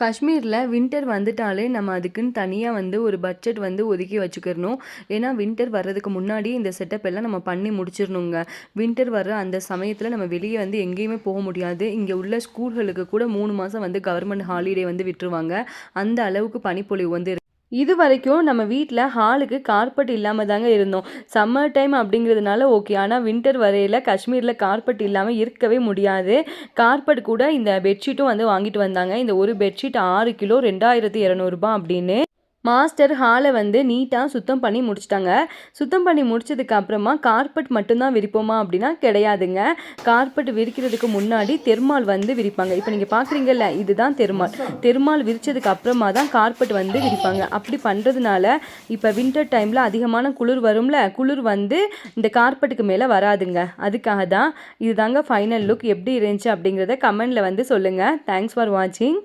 காஷ்மீரில் வின்டர் வந்துட்டாலே நம்ம அதுக்குன்னு தனியாக வந்து ஒரு பட்ஜெட் வந்து ஒதுக்கி வச்சுக்கிறணும். ஏன்னா வின்டர் வர்றதுக்கு முன்னாடி இந்த செட்டப் எல்லாம் நம்ம பண்ணி முடிச்சிடணுங்க. வின்டர் வர்ற அந்த சமயத்தில் நம்ம வெளியே வந்து எங்கேயுமே போக முடியாது. இங்கே உள்ள ஸ்கூல்களுக்கு கூட மூணு மாதம் வந்து கவர்மெண்ட் ஹாலிடே வந்து விட்டுருவாங்க. அந்த அளவுக்கு பனிப்பொழிவு வந்து இது வரைக்கும் நம்ம வீட்டில் ஹாலுக்கு கார்பெட் இல்லாமல் தாங்க இருந்தோம். சம்மர் டைம் அப்படிங்கிறதுனால ஓகே ஆனால் வின்டர் வரையில் காஷ்மீரில் கார்பெட் இல்லாமல் இருக்கவே முடியாது. கார்பெட் கூட இந்த பெட்ஷீட்டும் வந்து வாங்கிட்டு வந்தாங்க. இந்த ஒரு பெட்ஷீட் ஆறு கிலோ ரெண்டாயிரத்தி இரநூறுபா அப்படின்னு. மாஸ்டர் ஹாலை வந்து நீட்டாக சுத்தம் பண்ணி முடிச்சிட்டாங்க. சுத்தம் பண்ணி முடிச்சதுக்கு அப்புறமா கார்பெட் மட்டும்தான் விரிப்போமா அப்படின்னா கிடையாதுங்க. கார்பெட் விரிக்கிறதுக்கு முன்னாடி தெருமால் வந்து விரிப்பாங்க. இப்போ நீங்கள் பார்க்குறீங்கல்ல இதுதான் தெருமால். தெருமால் விரிச்சதுக்கு அப்புறமா தான் கார்பெட் வந்து விரிப்பாங்க. அப்படி பண்ணுறதுனால இப்போ வின்டர் டைமில் அதிகமான குளிர் வரும்ல குளிர் வந்து இந்த கார்பெட்டுக்கு மேலே வராதுங்க. அதுக்காக தான் இதுதாங்க ஃபைனல் லுக் எப்படி இருந்துச்சு அப்படிங்கிறத கமெண்டில் வந்து சொல்லுங்கள் தேங்க்ஸ் ஃபார் வாட்சிங்